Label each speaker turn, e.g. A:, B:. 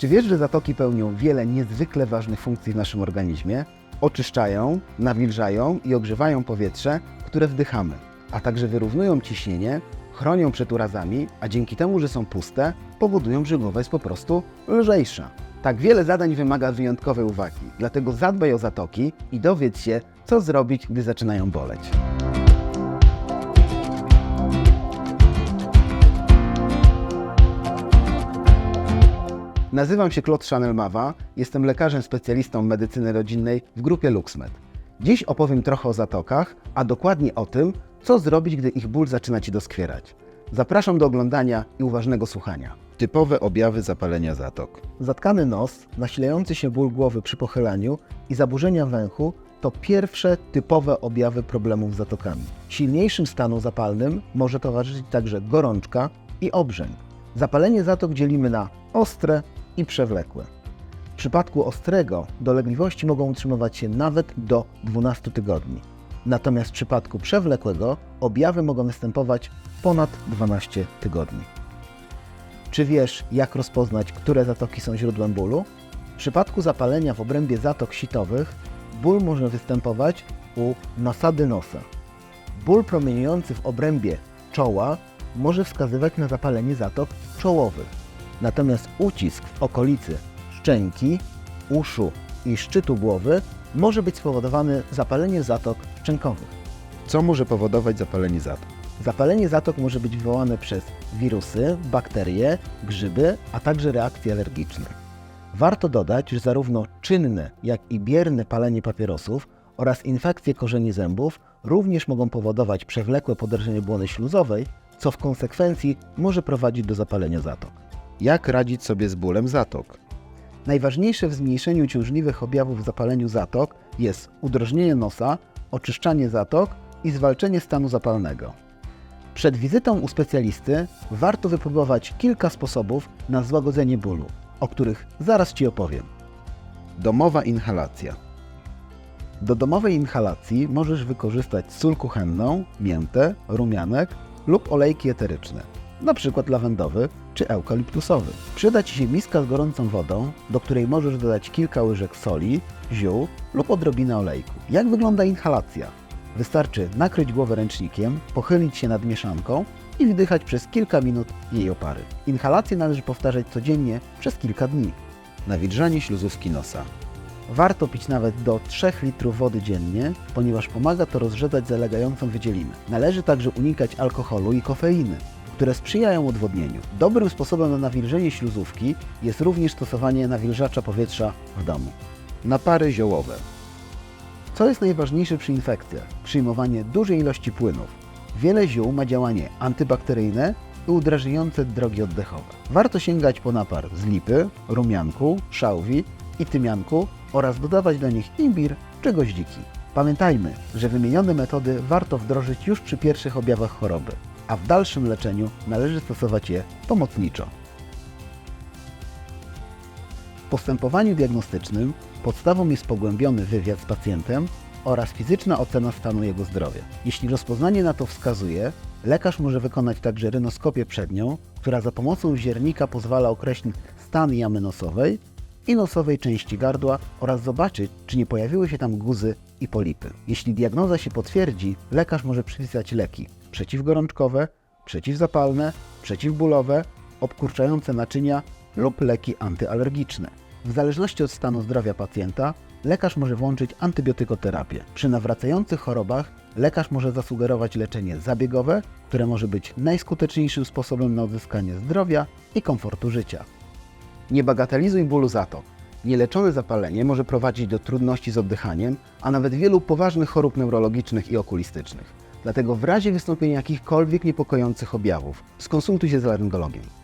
A: Czy wiesz, że zatoki pełnią wiele niezwykle ważnych funkcji w naszym organizmie? Oczyszczają, nawilżają i ogrzewają powietrze, które wdychamy, a także wyrównują ciśnienie, chronią przed urazami, a dzięki temu, że są puste, powodują, że głowa jest po prostu lżejsza. Tak wiele zadań wymaga wyjątkowej uwagi, dlatego zadbaj o zatoki i dowiedz się, co zrobić, gdy zaczynają boleć. Nazywam się Claude Chanel-Mawa, jestem lekarzem specjalistą medycyny rodzinnej w grupie LuxMed. Dziś opowiem trochę o zatokach, a dokładnie o tym, co zrobić, gdy ich ból zaczyna Ci doskwierać. Zapraszam do oglądania i uważnego słuchania.
B: Typowe objawy zapalenia zatok.
A: Zatkany nos, nasilający się ból głowy przy pochylaniu i zaburzenia węchu to pierwsze typowe objawy problemów z zatokami. Silniejszym stanu zapalnym może towarzyszyć także gorączka i obrzęk. Zapalenie zatok dzielimy na ostre i przewlekłe. W przypadku ostrego dolegliwości mogą utrzymywać się nawet do 12 tygodni. Natomiast w przypadku przewlekłego objawy mogą występować ponad 12 tygodni. Czy wiesz, jak rozpoznać, które zatoki są źródłem bólu? W przypadku zapalenia w obrębie zatok sitowych ból może występować u nasady nosa. Ból promieniujący w obrębie czoła może wskazywać na zapalenie zatok czołowych. Natomiast ucisk w okolicy szczęki, uszu i szczytu głowy może być spowodowany zapaleniem zatok szczękowych.
B: Co może powodować zapalenie zatok?
A: Zapalenie zatok może być wywołane przez wirusy, bakterie, grzyby, a także reakcje alergiczne. Warto dodać, że zarówno czynne, jak i bierne palenie papierosów oraz infekcje korzeni zębów również mogą powodować przewlekłe podrażnienie błony śluzowej, co w konsekwencji może prowadzić do zapalenia zatok.
B: Jak radzić sobie z bólem zatok?
A: Najważniejsze w zmniejszeniu ciążliwych objawów w zapaleniu zatok jest udrożnienie nosa, oczyszczanie zatok i zwalczenie stanu zapalnego. Przed wizytą u specjalisty warto wypróbować kilka sposobów na złagodzenie bólu, o których zaraz Ci opowiem.
B: Domowa inhalacja.
A: Do domowej inhalacji możesz wykorzystać sól kuchenną, miętę, rumianek lub olejki eteryczne, np. lawendowy czy eukaliptusowy. Przyda Ci się miska z gorącą wodą, do której możesz dodać kilka łyżek soli, ziół lub odrobinę olejku. Jak wygląda inhalacja? Wystarczy nakryć głowę ręcznikiem, pochylić się nad mieszanką i wdychać przez kilka minut jej opary. Inhalację należy powtarzać codziennie przez kilka dni.
B: Nawilżanie śluzówki nosa.
A: Warto pić nawet do 3 litrów wody dziennie, ponieważ pomaga to rozrzedzać zalegającą wydzielinę. Należy także unikać alkoholu i kofeiny, które sprzyjają odwodnieniu. Dobrym sposobem na nawilżenie śluzówki jest również stosowanie nawilżacza powietrza w domu.
B: Napary ziołowe.
A: Co jest najważniejsze przy infekcjach? Przyjmowanie dużej ilości płynów. Wiele ziół ma działanie antybakteryjne i udrażniające drogi oddechowe. Warto sięgać po napar z lipy, rumianku, szałwi i tymianku oraz dodawać do nich imbir czy goździki. Pamiętajmy, że wymienione metody warto wdrożyć już przy pierwszych objawach choroby, a w dalszym leczeniu należy stosować je pomocniczo. W postępowaniu diagnostycznym podstawą jest pogłębiony wywiad z pacjentem oraz fizyczna ocena stanu jego zdrowia. Jeśli rozpoznanie na to wskazuje, lekarz może wykonać także rynoskopię przednią, która za pomocą ziernika pozwala określić stan jamy nosowej i nosowej części gardła oraz zobaczyć, czy nie pojawiły się tam guzy i polipy. Jeśli diagnoza się potwierdzi, lekarz może przypisać leki przeciwgorączkowe, przeciwzapalne, przeciwbólowe, obkurczające naczynia lub leki antyalergiczne. W zależności od stanu zdrowia pacjenta, lekarz może włączyć antybiotykoterapię. Przy nawracających chorobach lekarz może zasugerować leczenie zabiegowe, które może być najskuteczniejszym sposobem na odzyskanie zdrowia i komfortu życia. Nie bagatelizuj bólu zatok. Nieleczone zapalenie może prowadzić do trudności z oddychaniem, a nawet wielu poważnych chorób neurologicznych i okulistycznych. Dlatego w razie wystąpienia jakichkolwiek niepokojących objawów skonsultuj się z laryngologiem.